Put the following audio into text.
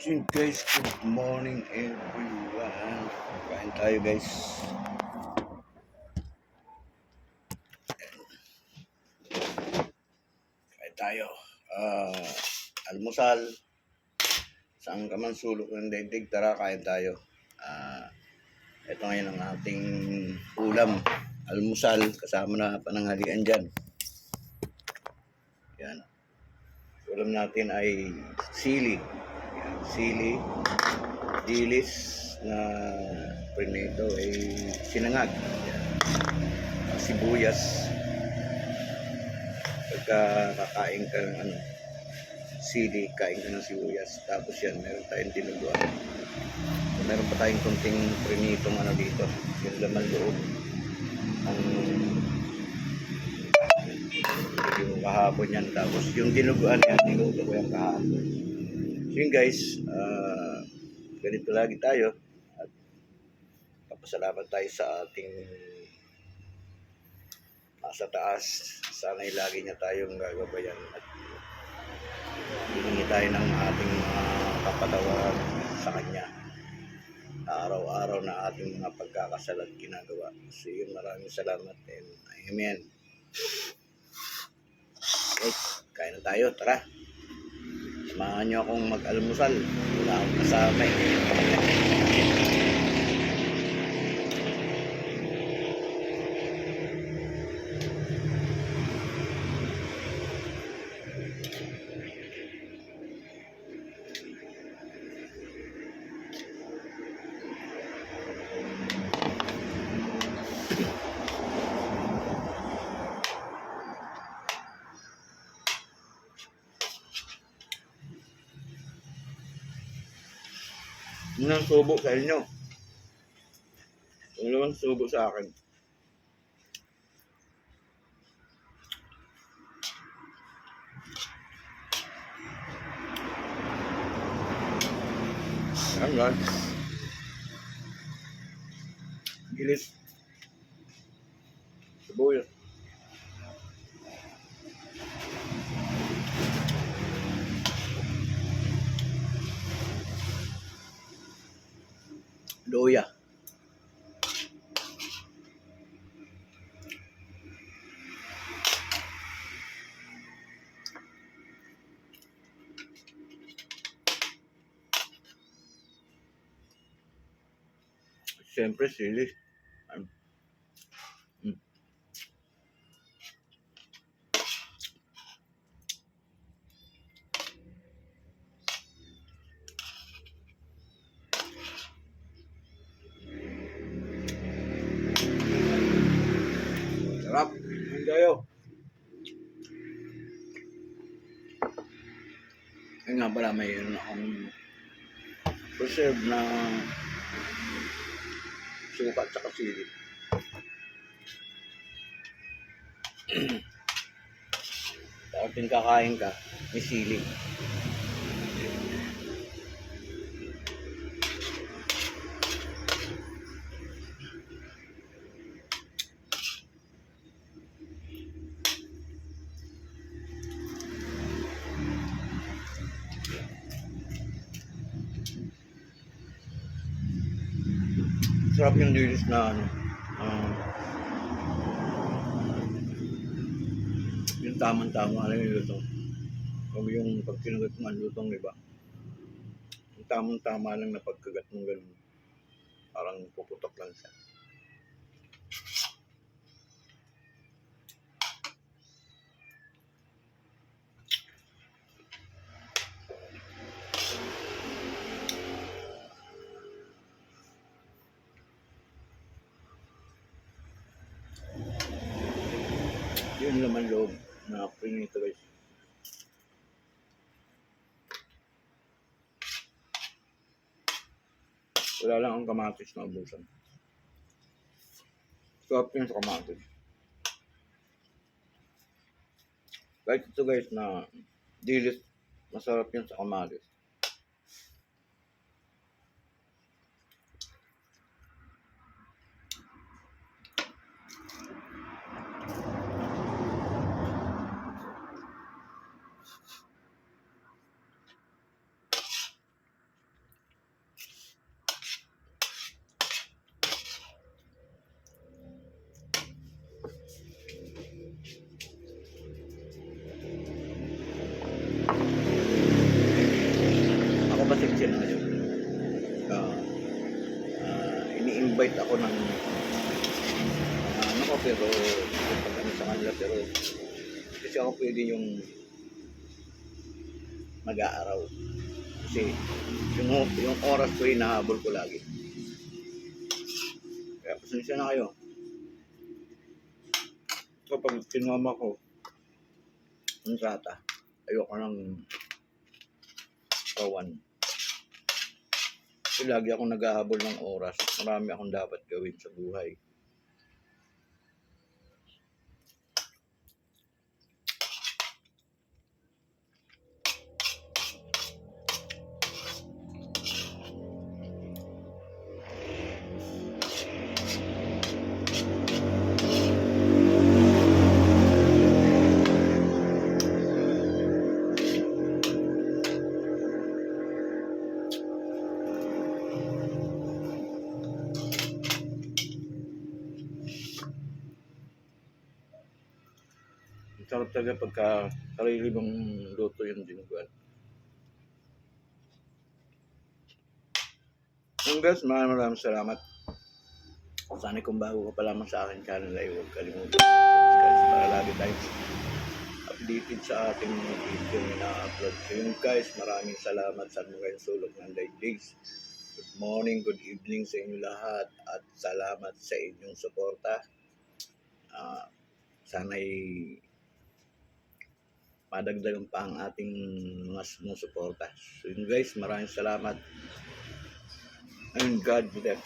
So guys, good morning everyone. Kain tayo guys. Kain tayo. Ah, almusal. Saan ka man sulok ng daigdig, tara kain tayo. Ah, ito ngayon ang ating ulam. Almusal, kasama na pananghalian dyan. Yan. Ulam natin ay sili. Sili, dilis na prinito ay sinangag. Yan. Sibuyas. Pagka kakain ka ng ano, sili, kain ka ng sibuyas. Tapos yan, meron tayong dinuguan. So, meron pa tayong kunting prinitong ano dito. Yung laman loob. Ang yung kahapon yan. Tapos yung dinuguan yan, niluto ko yung kahapon. So yun guys, ah, ganito lagi tayo. At papasalamat tayo sa ating nasa taas. Sana'y lagi niya tayong gagabayan at hihingi tayo ng ating mga kapatawaran sa Kanya. Araw-araw na ating mga pagkakasal at ginagawa. So yun, maraming salamat and Amen. Okay, kain na tayo. Tara. Samahan akong mag-almusal. Wala akong kasama eh. Yun ang subo sa inyo. Naman subo sa akin. Yan guys. Gilis. Siyempre, sili. Ano? Mm. Sarap. Kayo. Ayun nga pala, may ano akong preserve na suka at saka sili. Tapos kakain ka, may sili. Sarap yung dilis na ano. ah, yung tamang-tama lang yung lutong. Kung yung pag kinagat mo lutong, di ba? Yung tamang-tama lang na pagkagat mo ganun. Parang puputok lang siya. Yun laman loob na prinito guys. Wala lang ang kamatis na ubusan. Sarap yun sa kamatis. Kahit ito guys na dilis, masarap yun sa kamatis. Ini-invite ako ng ah, ano ko pero pag ano sa kanila pero kasi ako pwede yung mag-aaraw. Kasi yung, yung oras ko hinahabol ko lagi. Kaya pasensya na kayo. Kapag sinama ko, ang trata, ayoko ng kawan. Lagi akong naghahabol ng oras. Marami akong dapat gawin sa buhay. Sarap talaga pagka sarili mong luto yung dinuguan. Yung guys, maraming maraming salamat. Sana kung bago ka pa lamang sa akin channel ay huwag kalimutan subscribe para lagi tayong updated sa ating mga video na na-upload. So yun guys, maraming salamat sa mga sulok ng days. Good morning, good evening sa inyo lahat at salamat sa inyong suporta. Ah, sana'y madagdagan pa ang ating mga sumusuporta. So guys, maraming salamat. And God bless.